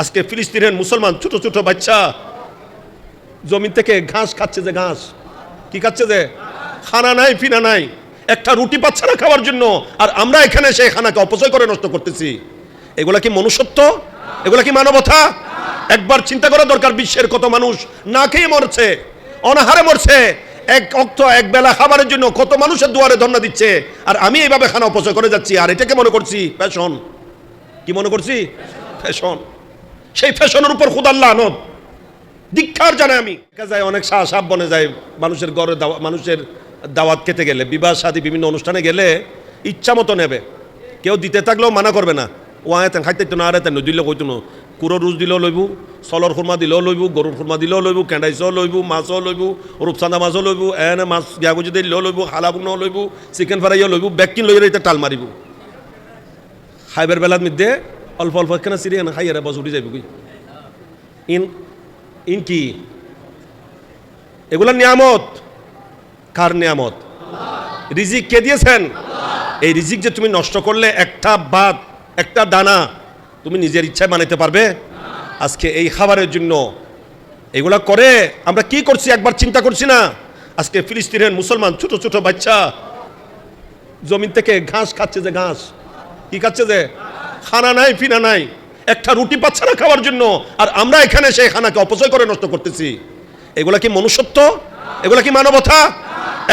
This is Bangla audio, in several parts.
আজকে ফিলিস্তিনের মুসলমান ছোট ছোট বাচ্চা জমিন থেকে ঘাস খাচ্ছে যে ঘাস। কি খাচ্ছে যে? খানা নাই, ফিনা নাই। একটা রুটি পাচ্ছে না খাওয়ার জন্য। আর আমরা এখানে সেই খানাকে অপচয় করে নষ্ট করতেছি। এগুলা কি মনুষ্যত্ব? এগুলা কি মানবতা? একবার চিন্তা করা দরকার বিশ্বের কত মানুষ না খেয়ে মরছে, অনাহারে মরছে। এক অক্ত, এক বেলা খাবারের জন্য কত মানুষের দুয়ারে ধর্ণা দিচ্ছে। আর আমি এইভাবে খানা অপচয় করে যাচ্ছি। আর এটাকে মনে করছি ফ্যাশন কি মনে করছি? ফ্যাশন সেই ফ্যাশনের উপর খুদাল্লাহ আনদ দীক্ষার জানে আমি। যায় অনেক শাহ সাপ বনে যায়, মানুষের ঘরে দাওয়া- মানুষের দাওয়াত খেতে গেলে, বিবাহ শাদী বিভিন্ন অনুষ্ঠানে গেলে ইচ্ছা মতো নেবে। কেউ দিতে থাকলেও মানা করবে না। ও আয়তেন খাইতে না আর এতেন দিলে কইতো না কুরো রুজ দিলেও লইবু, সলর খুরমা দিলেও লইবু, গরুর খুরমা দিলেও লইবু কেন্ডাইছও লইবু, মাছও লইবু রূপচান্দা মাছও লইবু, এনে মাছ গিয়াগুজি দিলেও লইবু হালাবুনও লইবু, চিকেন ফ্রাইও লইবু বেকিন এটা টাল মারিব। খাইবার বেলার মধ্যে অল্প অল্প কেনা সিরিয়া না খাইয়ারে বস উঠে কই? ইন ইন কি? এগুলা নিয়ামত। কার নিয়ামত? রিজিক কে দিয়েছেন? এই রিজিক যে তুমি নষ্ট করলে একটা বাদ একটা দানা, তুমি নিজের ইচ্ছায় বানাইতে পারবে? আজকে এই খাবারের জন্য এগুলা করে আমরা কি করছি একবার চিন্তা করছি না? আজকে ফিলিস্তিনের মুসলমান ছোট ছোট বাচ্চা জমিন থেকে ঘাস খাচ্ছে যে ঘাস। কি খাচ্ছে যে? খানা নাই, ফিনা নাই। একটা রুটি পাচ্ছে না খাওয়ার জন্য, আর আমরা এখানে সেই খানাকে অপচয় করে নষ্ট করতেছি। এগুলা কি মনুষ্যত্ব? এগুলা কি মানবতা?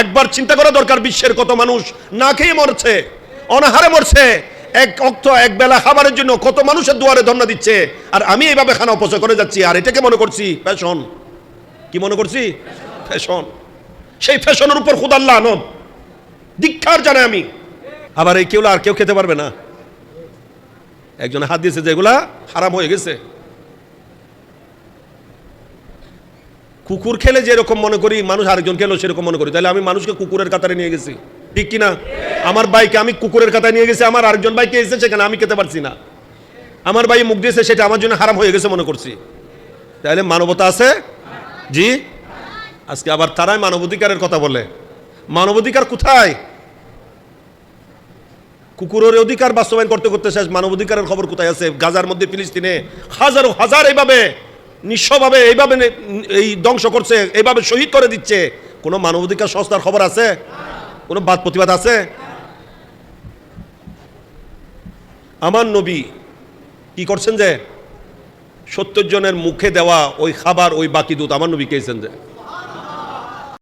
একবার চিন্তা করা দরকার, বিশ্বের কত মানুষ না খেয়ে মরছে, অনাহারে মরছে, এক অক্ত, এক বেলা খাবারের জন্য কত মানুষের দুয়ারে ধর্ণা দিচ্ছে, আর আমি এইভাবে খানা অপচয় করে যাচ্ছি, আর এটাকে মনে করছি ফ্যাশন। কি মনে করছি? ফ্যাশন। সেই ফ্যাশনের উপর খুদাল্লাহ আনদ দীক্ষার জানে আমি। আবার এই কেউ আর কেউ খেতে পারবে না। একজন হাত দিয়েছে যেগুলা হারাম হয়ে গেছে। কুকুর খেলে যেরকম মনে করি, মানুষ আরেকজন খেলো সেরকম মনে করি। তাহলে আমি মানুষকে কুকুরের কাতারে নিয়ে গেছি। ঠিক কিনা? আমার বাইকে আমি কুকুরের কাতায় নিয়ে গেছি, আমার আরেকজন বাইকে এসেছে সেখানে আমি খেতে পারছি না। আমার ভাই মুখ দিয়েছে, সেটা আমার জন্য হারাম হয়ে গেছে মনে করছি। তাহলে মানবতা আছে? জি? আজকে আবার তারাই মানবাধিকারের কথা বলে। মানবাধিকার কোথায়? কুকুরের অধিকার বাস্তবায়ন করতে করতে শেষ মানবাধিকারের খবর কোথায় আছে? গাজার মধ্যে ফিলিস্তিনে হাজারো হাজার এইভাবে, নিঃস্বভাবে এইভাবে এই ধ্বংস করছে, এইভাবে শহীদ করে দিচ্ছে। কোনো মানবাধিকার সংস্থার খবর আছে? কোনো বাদ প্রতিবাদ আছে? আমার নবী কি করছেন যে, সত্তর জনের মুখে দেওয়া ওই খাবার, ওই বাকি দুধ আমার নবী খেয়েছেন যে?